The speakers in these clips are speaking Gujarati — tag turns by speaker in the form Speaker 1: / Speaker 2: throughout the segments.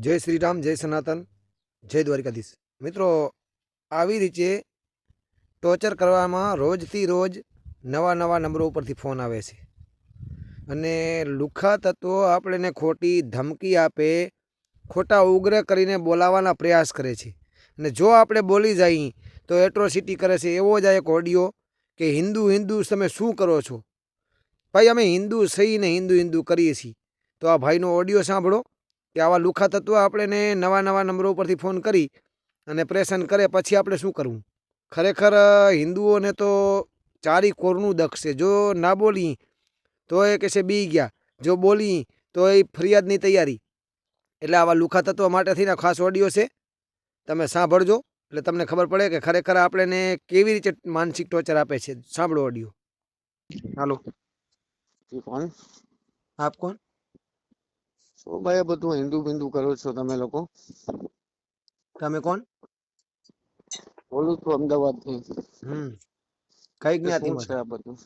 Speaker 1: જય શ્રી રામ જય સનાતન, જય દ્વારિકાધીશ. મિત્રો, આવી રીતે ટોર્ચર કરવામાં રોજથી રોજ નવા નવા નંબરો ઉપરથી ફોન આવે છે. અને લુખા તત્વો આપણને ખોટી ધમકી આપે, ખોટા ઉગ્ર કરીને બોલાવવાના પ્રયાસ કરે છે. અને જો આપણે બોલી જઈએ તો એટ્રોસિટી કરે છે. એવો જ આ એક ઓડિયો કે હિન્દુ હિન્દુ તમે શું કરો છો? ભાઈ, અમે હિન્દુ સહીને હિન્દુ હિન્દુ કરીએ છીએ. તો આ ભાઈનો ઓડિયો સાંભળો. કે આવા લુખા તત્વ આપણને નવા નવા નંબરો ઉપરથી ફોન કરી અને પ્રેશન કરે પછી આપણે શું કરવું? ખરેખર હિન્દુઓને તો ચારી કોરનું દખ છે. જો ના બોલી તો એ કહેશે બી ગયા. જો બોલી તો એ ફરિયાદની તૈયારી. એટલે આવા લુખા તત્વ માટેથીના ખાસ ઓડિયો છે. તમે સાંભળજો. એટલે તમને ખબર પડે કે ખરેખર આપણને કેવી રીતે માનસિક ટોર્ચર આપે છે. સાંભળો ઓડિયો. હાલો.
Speaker 2: કોણ?
Speaker 1: આપ કોણ?
Speaker 2: શું ભાઈ બધું હિન્દુ બિંદુ કરો છો તમે લોકો.
Speaker 1: તમે કોણ?
Speaker 2: બોલું છું અમદાવાદથી
Speaker 1: હમ. કઈ જ્ઞાતિ
Speaker 2: છે આ બધું?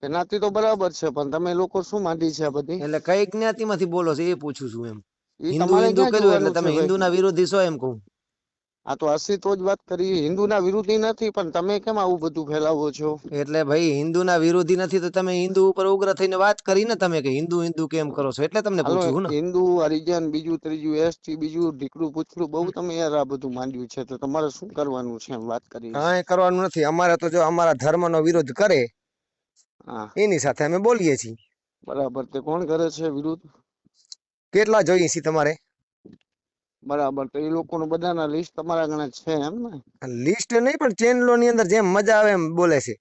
Speaker 2: જ્ઞાતિ તો બરાબર છે પણ તમે લોકો શું માંડી છે આ બધી?
Speaker 1: એટલે કઈ જ્ઞાતિ માંથી બોલો છો એ પૂછું છું એમ. હિન્દુ હિન્દુ કર્યું એટલે તમે
Speaker 2: હિન્દુ
Speaker 1: ના વિરોધી છો એમ કહું.
Speaker 2: આ તો તો જ વાત કરી. હિન્દુના વિરોધી નથી પણ તમે કેમ આવું બધું ફેલાવો છો?
Speaker 1: એટલે ભાઈ હિન્દુના વિરોધી નથી તો તમે હિન્દુ ઉપર ઉગ્ર થઈને વાત કરી ને તમે કે હિન્દુ હિન્દુ કેમ કરો છો? એટલે તમને પૂછ્યું ને.
Speaker 2: હિન્દુ હરિજન બીજું ત્રીજું એસટી બીજું ઢીકડું પૂછડું બહુ તમે યાર આ બધું માંડ્યું છે. તો તમારે શું કરવાનું છે એમ વાત કરી?
Speaker 1: કાંઈ કરવાનું નથી. અમારે તો જો અમારા ધર્મનો વિરોધ કરે એની સાથે અમે બોલીએ છીએ.
Speaker 2: બરાબર. તે કોણ કરે છે વિરુદ્ધ
Speaker 1: કેટલા જોઈએ છીએ તમારે?
Speaker 2: બરાબર તો એ લોકોનું બધાના લિસ્ટ તમારા ગણે છે એમ ને?
Speaker 1: લિસ્ટ નહીં પણ ચેનલો ની અંદર જેમ મજા આવે એમ બોલે છે.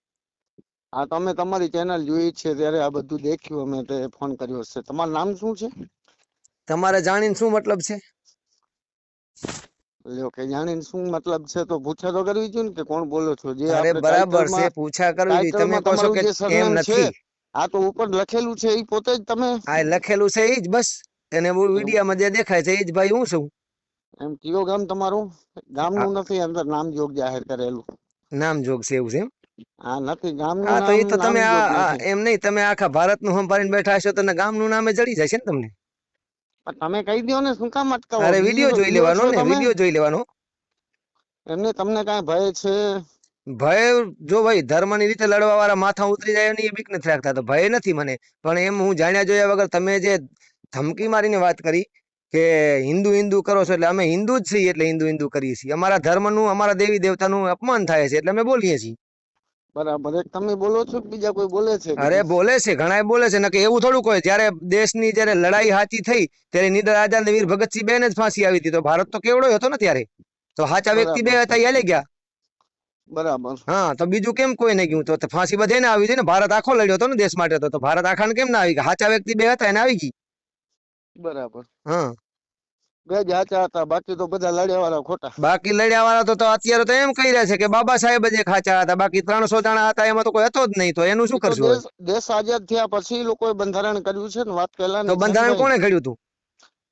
Speaker 2: હા તમે તમારી ચેનલ જોઈ છે ત્યારે આ બધું દેખ્યું અમે તે ફોન કર્યો છે. તમારું નામ શું છે?
Speaker 1: તમારે જાણીને શું મતલબ છે?
Speaker 2: લ્યો કે જાણીને શું મતલબ છે તો પૂછા તો કરવી જોઈએ ને કે કોણ બોલો છો? જે
Speaker 1: અરે બરાબર છે પૂછા કરવી જોઈએ. તમે કહો છો કે એમ નથી.
Speaker 2: આ તો ઉપર લખેલું છે એ પોતે જ તમે
Speaker 1: હા લખેલું છે એ જ બસ. એને વિડીયામાં જે દેખાય છે એ જ ભાઈ હું છું.
Speaker 2: એમ કયો ગામ તમારું? ગામનું નથી અંદર નામ જોગ જાહેર કરેલું.
Speaker 1: નામ જોગ છે એવું છે એમ?
Speaker 2: હા નથી ગામનું
Speaker 1: હા તો એ તો તમે આ- એમ નહીં તમે આખા ભારતનું સંભાળીને બેઠા હશો તો ગામનું નામે જડી જશે ને તમને?
Speaker 2: પણ તમે કહી દો ને શું કામ અટકાવો?
Speaker 1: અરે વિડિયો જોઈ લેવાનો ને વિડિયો જોઈ લેવાનો.
Speaker 2: એમને તમને કાંઈ ભય છે?
Speaker 1: ભય જો ભાઈ ધર્મની રીતે લડવા વાળા માથા ઉતરી જાય ને એ બીક નથી રાખતા તો ભય નથી મને. પણ એમ હું જાણ્યા જોયા વગર તમે જે ધમકી મારીને વાત કરી કે હિન્દુ હિન્દુ કરો છો એટલે અમે હિન્દુ જ છીએ એટલે હિન્દુ હિન્દુ કરીએ છીએ. અમારા ધર્મનું અમારા દેવી દેવતાનું અપમાન થાય છે એટલે અમે બોલીએ છીએ.
Speaker 2: બરાબર. તમે બોલો છો બીજા કોઈ બોલે છે?
Speaker 1: અરે બોલે છે ઘણા બોલે છે નકે એવું થોડું કોઈ. જયારે દેશની જયારે લડાઈ હાચી થઈ ત્યારે નિડર આઝાદ ને વીર ભગતસિંહ બેન જ ફાંસી આવી હતી. તો ભારત તો કેવડો હતો ને ત્યારે? તો હાચા વ્યક્તિ બે હતા એ હાલી ગયા.
Speaker 2: બરાબર.
Speaker 1: હા તો બીજું કેમ કોઈ નહીં ગયું? તો ફાંસી બધે ને આવી છે ને. ભારત આખો લડ્યો હતો ને દેશ માટે. તો તો ભારત આખાને કેમ ના આવી ગયા? હાચા વ્યક્તિ બે હતા એને આવી ગઈ.
Speaker 2: બરાબર.
Speaker 1: હા.
Speaker 2: બે જ હાચા હતા બાકી તો બધા લડ્યા વાળા ખોટા.
Speaker 1: બાકી લડ્યા વાળા તો તો અત્યારે તો એમ કહી રહ્યા છે કે બાબા સાહેબ જ એક હાચા હતા બાકી ત્રણસો જણા હતા એમાં તો કોઈ હતો જ નહીં તો એનું શું કરશું
Speaker 2: દેશ આઝાદ થયા પછી લોકોએ બંધારણ કર્યું છે ને વાત પહેલા
Speaker 1: તો બંધારણ કોણે ઘડ્યું હતું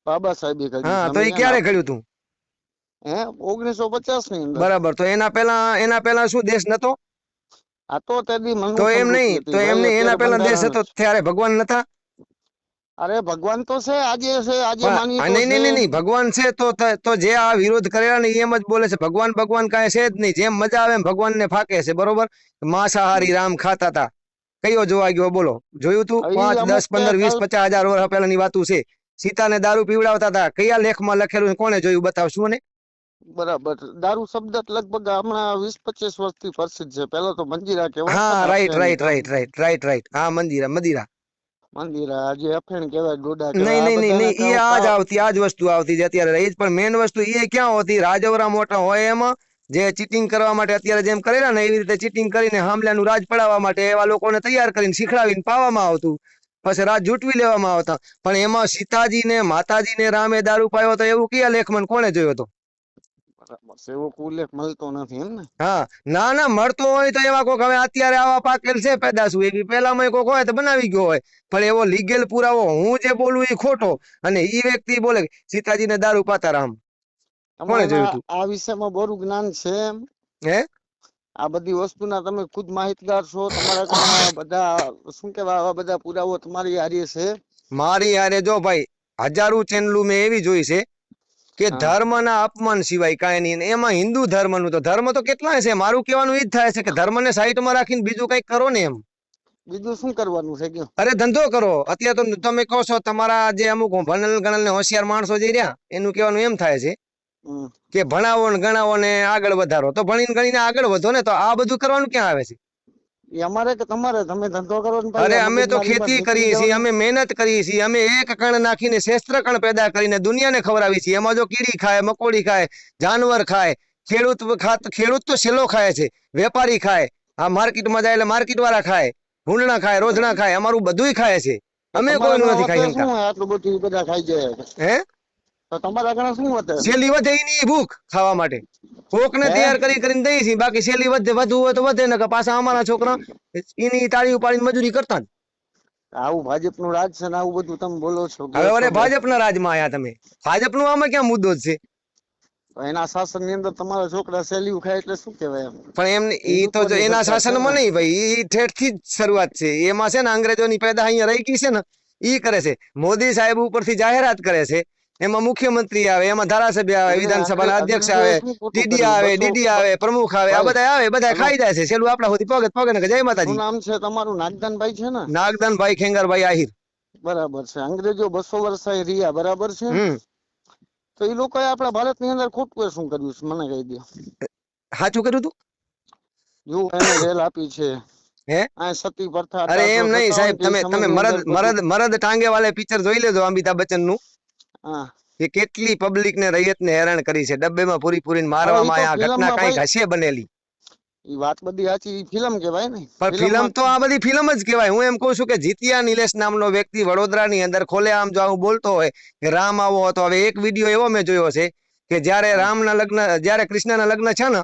Speaker 2: બાબા સાહેબે ઘડ્યું
Speaker 1: હા તો એ ક્યારે ઘડ્યું હતું
Speaker 2: હે ઓગણીસો પચાસની અંદર.
Speaker 1: બરાબર તો એના પેલા એના પેલા શું દેશ નતો?
Speaker 2: આ તો મનુ
Speaker 1: તો એમ નહીં તો એમ નહીં એના પેલા દેશ હતો ત્યારે ભગવાન નતા.
Speaker 2: અરે ભગવાન તો છે આજે છે આજે માની
Speaker 1: નહીં નહીં નહીં ભગવાન છે તો તો જે આ વિરોધ કરેલા ને એમ જ બોલે છે. ભગવાન ભગવાન કાંઈ છે જ નહીં. જેમ મજા આવે એમ ભગવાન ને ફાકે છે બરોબર? માંસાહારી રામ ખાતા હતા કયો જોવા ગયો બોલો? જોયું તું? પાંચ દસ પંદર વીસ પચાસ હજાર વર્ષ પહેલાની વાતું છે. સીતાને દારૂ પીવડાવતા હતા કયા લેખમાં લખેલું? કોણે જોયું? બતાવશું ને
Speaker 2: બરાબર. દારૂ શબ્દ લગભગ હમણાં વીસ પચીસ વર્ષથી પ્રસિદ્ધ છે. પેલા તો મંજીરા કહેવાય
Speaker 1: હા right right right right right right હા મંદિરા મદિરા.
Speaker 2: મંદિરા આજે અફેણ કહેવાય ડોડા
Speaker 1: નહીં નહીં નહીં નહીં એ આ આવતી વસ્તુ અત્યારે. એ પણ મેન વસ્તુ એ ક્યાં હોતી? રાજવરા મોટા હોય એમાં જે ચીટિંગ કરવા માટે અત્યારે જેમ કરેલા ને એવી રીતે ચીટિંગ કરીને હામલાનું રાજ પડાવવા માટે એવા લોકોને તૈયાર કરીને શીખડાવીને પાવામાં આવતું. પછી રાજ જૂટવી લેવામાં આવતા. પણ એમાં સીતાજી ને માતાજી ને રામે દારૂ પાયો તો એવું કયા લેખમાં કોણે જોયો હતો
Speaker 2: કોઈ ઉલ્લેખ મળતો નથી એમ ને?
Speaker 1: હા ના ના મળતો હોય તો એવા કોક હવે અત્યારે આવા પાકેલ છે પેદાશુ એવી પેલામાં કોક હોય તો બનાવી ગયો હોય. પણ એવો લીગેલ પુરાવો હું જે બોલું એ ખોટો. અને ઈ વ્યક્તિ બોલે સીતાજીને દારૂ પાતા રામ. કોણે જોયું
Speaker 2: તમારા આ વિષયમાં બરું જ્ઞાન છે એમ?
Speaker 1: હે?
Speaker 2: આ બધી વસ્તુના તમે ખુદ માહિતગાર છો. તમારા બધા શું કેવા આવા બધા પુરાવો તમારી હારે છે?
Speaker 1: મારી હારે જો ભાઈ હજારો ચેનલું મેં એવી જોઈ છે કે ધર્મના અપમાન સિવાય કાંઈ નહીં. એમાં હિન્દુ ધર્મનું તો ધર્મ તો કેટલા છે? મારું કહેવાનું એ જ થાય છે કે ધર્મને સાઈડમાં રાખીને બીજું કંઈક કરો ને એમ.
Speaker 2: બીજું શું કરવાનું છે કયો?
Speaker 1: અરે ધંધો કરો. અત્યારે તો તમે કહો છો તમારા જે અમુક ભણેલ ગણેલ ને હોશિયાર માણસો જે રહ્યા એનું કહેવાનું એમ થાય છે કે ભણાવો ને ગણાવો ને આગળ વધારો. તો ભણીને ગણીને આગળ વધો ને તો આ બધું કરવાનું ક્યાં આવે છે?
Speaker 2: અમારે કે તમારે તમે ધંધો કરો
Speaker 1: અરે અમે તો ખેતી કરીએ છીએ અમે મહેનત કરીએ છીએ અમે એક કણ નાખીને શેસ્ત્ર કણ પેદા કરીને દુનિયાને ખવડાવી છીએ. એમાં જો કીડી ખાય મકોડી ખાય જાનવર ખાય ખેડૂત ખાત ખેડૂત તો સેલો ખાય છે વેપારી ખાય આ માર્કેટમાં જાય એટલે માર્કેટ વાળા ખાય ભૂંડણા ખાય રોજણા ખાય અમારું બધુંય ખાય છે. અમે
Speaker 2: કોઈ
Speaker 1: કોઈનું નથી ખાઈ
Speaker 2: આટલું બધું બધા ખાઈ જાય.
Speaker 1: હે?
Speaker 2: તો તમારા આગળ શું વધે?
Speaker 1: શેલી વધે ઈ ની ભૂખ ખાવા માટે. ભૂખ
Speaker 2: ને
Speaker 1: તૈયાર કરી કરીને દઈએ છીએ બાકી શેલી વધે વધુ હોય તો વધે ને કે પાછા અમારા છોકરા એની તાળી ઉપાડીને મજૂરી કરતા
Speaker 2: આવું ભાજપનું રાજ છે ને આવું બધું તમે બોલો છો.
Speaker 1: હવે ભાજપ ના રાજમાં આયા તમે. ભાજપનું આમાં ક્યાં મુદ્દો છે?
Speaker 2: એના શાસનની અંદર તમારા છોકરા સેલ્યુ ખાય એટલે શું કહેવાય એમ?
Speaker 1: પણ એમ ઈ તો એના શાસનમાં નહીં ભાઈ ઈ ઠેઠથી જ શરૂઆત છે. એમાં છે ને અંગ્રેજો ની પેદા અહીંયા રહી ગઈ છે ને ઈ કરે છે. મોદી સાહેબ ઉપરથી જાહેરાત કરે છે એમાં મુખ્યમંત્રી આવે એમાં ધારાસભ્ય આવે વિધાનસભાના અધ્યક્ષ આવે ડીડી આવે ડીડી આવે પ્રમુખ આવે આ બધા આવે બધા ખાઈ જાય છે. છેલ્લું આપણા સુધી પગે પગે ને જય માતાજી.
Speaker 2: નામ છે તમારું? નાગદાનભાઈ છે ને?
Speaker 1: નાગદાનભાઈ ખેંગારભાઈ આહિર.
Speaker 2: બરાબર છે. અંગ્રેજો બસો વર્ષ રહ્યા બરાબર છે? તો એ લોકોએ આપણા ભારતની અંદર ખોટું શું કર્યું છે? મને કહી દો.
Speaker 1: સાચું કર્યું તું?
Speaker 2: જો એને રેલ આપી છે.
Speaker 1: હે?
Speaker 2: આ સતી પ્રથા
Speaker 1: અરે એમ નહીં સાહેબ તમે તમે મરદ મરદ મરદ ટાંગે વાલે પિક્ચર જોઈ લેજો અમિતાભ
Speaker 2: બચ્ચનનું
Speaker 1: કે કેટલી પબ્લિક ને રૈયત ને હેરાન કરી છે. ડબ્બેમાં પૂરી પૂરી મારવામાં આવ્યા ઘટના કંઈક હશે બનેલી?
Speaker 2: ઈ વાત બધી સાચી ફિલ્મ કહેવાય ને.
Speaker 1: પણ ફિલ્મ તો આ બધી ફિલ્મ જ કહેવાય. હું એમ કહું છું કે જીતિયા નિલેશ નામનો વ્યક્તિ વડોદરાની અંદર ખોલે આમ જો આવું બોલતો હોય કે રામ આવો હતો. હવે એક વીડિયો એવો મેં જોયો છે કે જ્યારે રામના લગ્ન જ્યારે કૃષ્ણના લગ્ન છે ને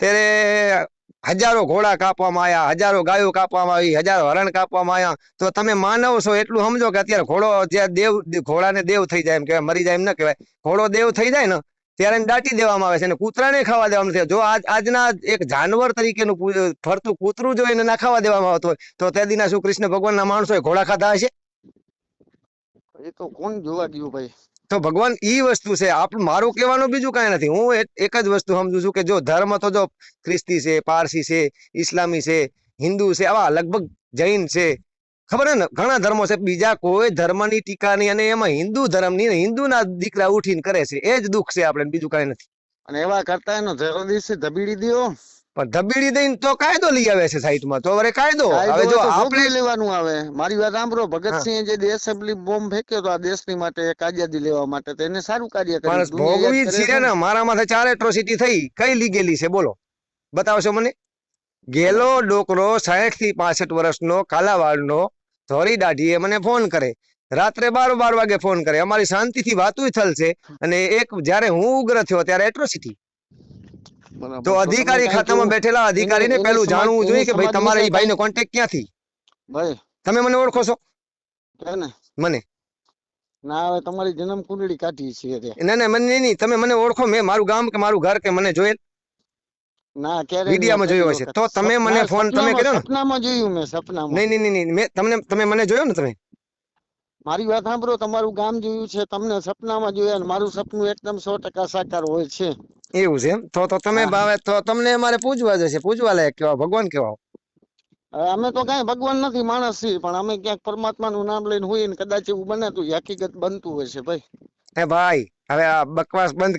Speaker 1: ત્યારે હજારો ઘોડા કાપવામાં આવ્યા હજારો ગાયો કાપવામાં આવી, હજારો હરણ કાપવામાં આવ્યા તો તમે માનવ છો એટલું સમજો કે અત્યારે ઘોડો, જ્યાં દેવ, ઘોડાને દેવ થઈ જાય એમ કહેવાય, મરી જાય એમ ન કહેવાય. ઘોડો દેવ થઈ જાય ને, ત્યારે દાટી દેવામાં આવે છે અને કૂતરાને ખાવા દેવામાં નથી જો આજ, આજના એક જાનવર તરીકેનું ફરતું કૂતરું જો એને ના ખાવા દેવામાં આવતું હોય, તો તે દિના શું કૃષ્ણ ભગવાનના માણસો ઘોડા ખાધા હશે?
Speaker 2: એ તો કોણ જોવા ગયું ભાઈ?
Speaker 1: તો ભગવાન ઈ વસ્તુ છે. આપણું, મારું કહેવાનું બીજું કાંઈ નથી. હું એક જ વસ્તુ સમજુ છું કે જો ધર્મ તો જો ખ્રિસ્તી છે, પારસી છે ઇસ્લામી છે, હિન્દુ છે, આવા લગભગ જૈન છે. ખબર ને? ઘણા ધર્મો છે. બીજા કોઈ ધર્મની ટીકા નહીં અને એમાં હિન્દુ ધર્મની હિન્દુના દીકરા ઉઠીને કરે છે. એ જ દુઃખ છે આપણે, બીજું કાંઈ નથી.
Speaker 2: અને એવા કરતા એનો જરૂરી છે ધબીડી દ્યો.
Speaker 1: પણ ધબીડી દઈને તો કાયદો લઈ આવે છે સાઈટમાં તો વરે કાયદો હવે જો આપણે
Speaker 2: લેવાનું આવે. મારી વાત સાંભળો ભગતસિંહ જે દેશ એસેમ્બલી બોમ્બ ફેંક્યો તો આ દેશની માટે એક આઝાદી લેવા માટે તો એને સારું કાર્ય કર્યું.
Speaker 1: ભોગવી છે ને. મારા માથે ચાર એટ્રોસિટી થઈ. કઈ લીગેલી છે? બોલો. બતાવશો મને? ગેલો ડોકરો સાહીઠથી પાસઠ વર્ષનો કાલાવાડનો ધોરી દાઢીએ મને ફોન કરે. રાત્રે બાર બાર વાગે ફોન કરે. અમારી શાંતિથી વાતું છે અને એક જ્યારે હું ઉગ્ર થયો ત્યારે એટ્રોસિટી. તો અધિકારી ખાતામાં બેઠેલા અધિકારીને પેલું જાણવું જોઈએ કે ભાઈ તમારે એ ભાઈનો કોન્ટેક્ટ ક્યાંથી?
Speaker 2: ભાઈ.
Speaker 1: તમે મને ઓળખો છો?
Speaker 2: ને
Speaker 1: મને.
Speaker 2: ના હવે તમારી જન્મ કુંડળી કાઢી છે
Speaker 1: ના ના મને નહીં, તમે મને ઓળખો મેં મારું ગામ કે મારું ઘર કે મને જોયેલ?
Speaker 2: ના ક્યારે
Speaker 1: મીડિયામાં જોયો હશે. તો તમે મને ફોન તમે કર્યો ને?
Speaker 2: સપનામાં જોયું મેં સપનામાં.
Speaker 1: નહીં નહીં નહીં નહીં મેં તમને તમે મને જોયો ને તમે?
Speaker 2: મારી વાત સાંભળો તમારું ગામ જોયું છે તમને સપનામાં જોયા અને મારું સપનું એકદમ સો ટકા સાકાર હોય છે.
Speaker 1: એવું છે એમ? તો તો તમે ભાવે તો તમને અમારે પૂજવા જશે પૂજવા લાયક કેવા ભગવાન કેવા
Speaker 2: અમે તો કઈ ભગવાન નથી માણસ છીએ પણ અમે ક્યાંક પરમાત્મા નું નામ લઈને હોઈએ ને કદાચ એવું બને તો હકીકત બનતું હોય છે ભાઈ.
Speaker 1: હે ભાઈ હવે આ બકવાસ બંધ